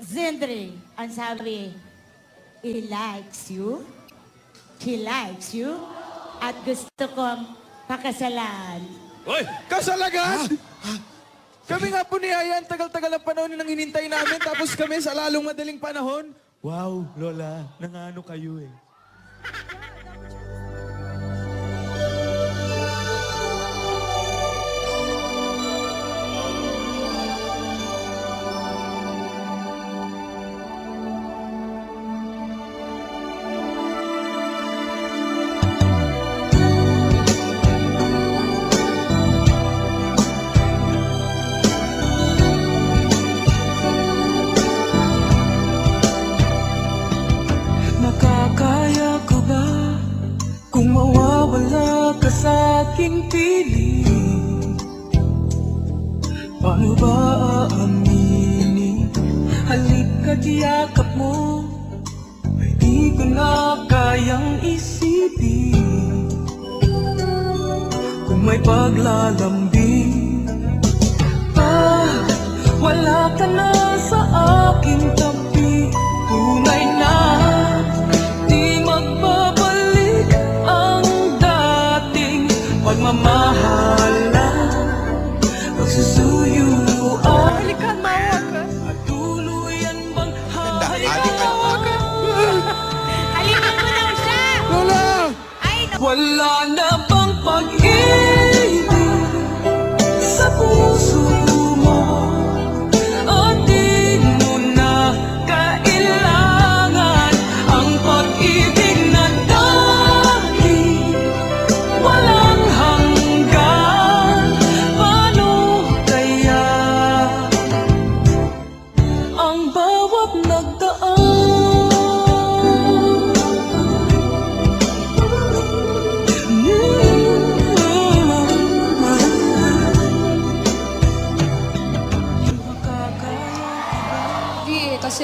Zindri, ang sabi, he likes you, he likes you, at gusto kong pakasalan. Oy! Kasalagad! Kami nga po ni Ayan, tagal-tagal ang panahon nang hinintay namin, tapos kami sa lalong madaling panahon. Wow, Lola, nangano kayo eh. Aking piling. Paano ba aaminin? Halika't yakap mo. Ay di ko na kayang isipin. Kung may paglalambing. Pag wala ka na sa aking tabi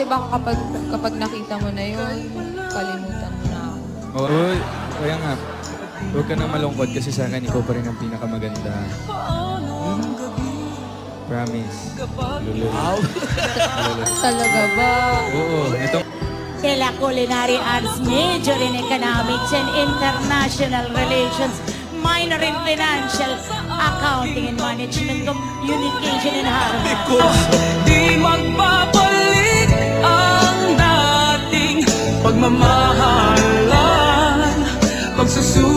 baka kapag, kapag nakita mo na yun, kalimutan mo na ako. Oo, kaya nga. Huwag ka nang malungkot kasi sa akin, ikaw pa rin ang pinakamaganda. Promise. Lulu. Talaga ba? Oo, itong... de la Culinary Arts, Major in Economics and International Relations, minor in Financial Accounting and Management, Communication and Harvard. Di magbabalik pagmamahalan Pagsusuyuan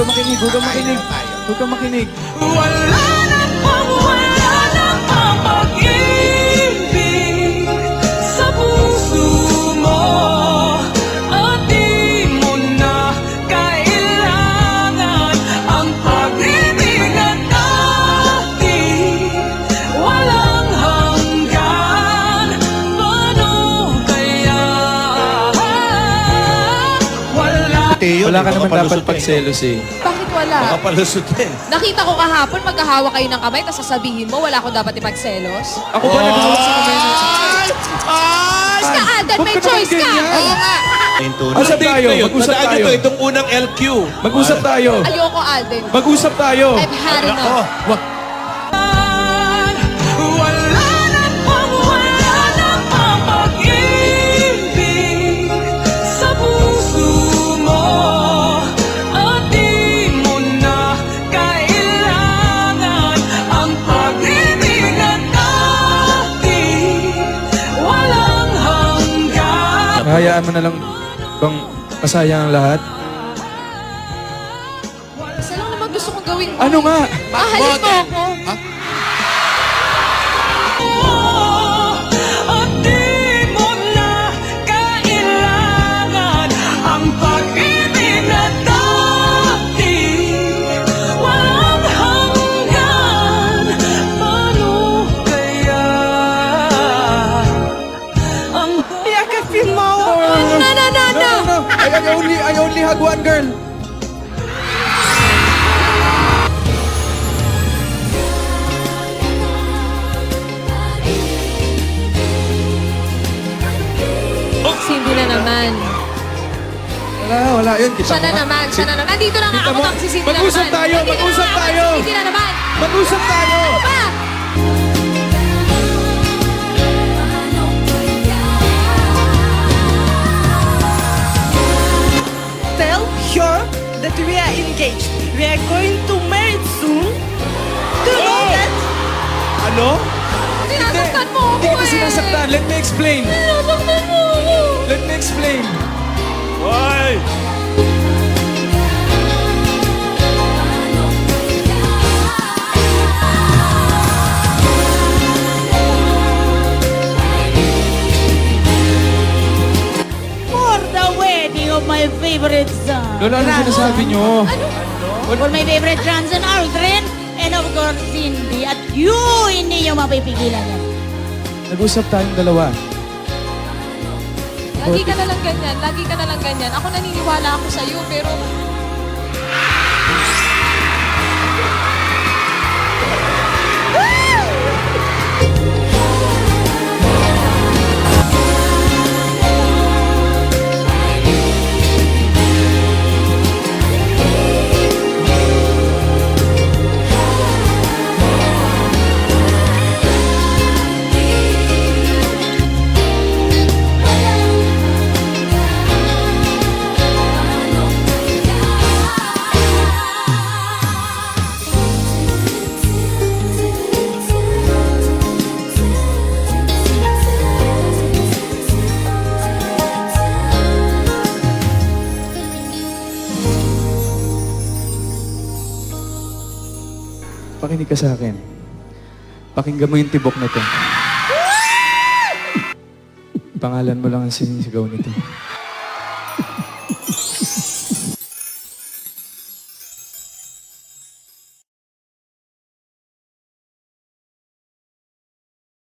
Huwag ka makinig, huwag ka makinig. Huwag ka makinig. Wala ka naman dapat pagselos eh. Bakit wala? Makapalusot din. Nakita ko kahapon, magkahawa kayo ng kamay, tapos sasabihin mo, wala akong dapat ipagselos? Ako ba naghawak sa kamay niya? Choice ka, Alden, Huwag may naman choice ka! ganyan. Oo nga! Usap tayo, mag-usap Tandaan tayo. nyo to, itong unang LQ. Mag-usap tayo. Ayoko, Alden. Mag-usap tayo. I've had Ako. enough. Wag. Hayaan mo na lang bang masaya ang lahat? Isa lang naman gusto kong gawin mo. Ano nga? Mahalin mo ako. At kagwan, girl. Cindy na naman. Wala, wala yun. Kita Siya na naman, siya na naman. Nandito na nga ako, si Cindy na naman. Mag-usap tayo, Nandito na mag-usap nga ako, tayo. si Cindy na naman. Mag-usap tayo. Pa! Tell her that we are engaged. We are going to marry soon. Do you know that? Ano? Sinasaktan mo ako Hindi kita eh. sinasaktan. Let me explain. Sinasaktan mo ako. Let me explain. Why? Of my favorite son. Lola, ano sinasabi nyo? For my favorite grandson, Aldrin. And of course, Cindy. At you, hindi nyo mapipigilan yan. Nag-usap tayong dalawa. Lagi ka na lang ganyan, lagi ka na lang ganyan. Ako naniniwala ako sa'yo, pero Pakinig ka sa akin. Pakinggan mo yung tibok nito. Pangalan mo lang ang sinisigaw nito.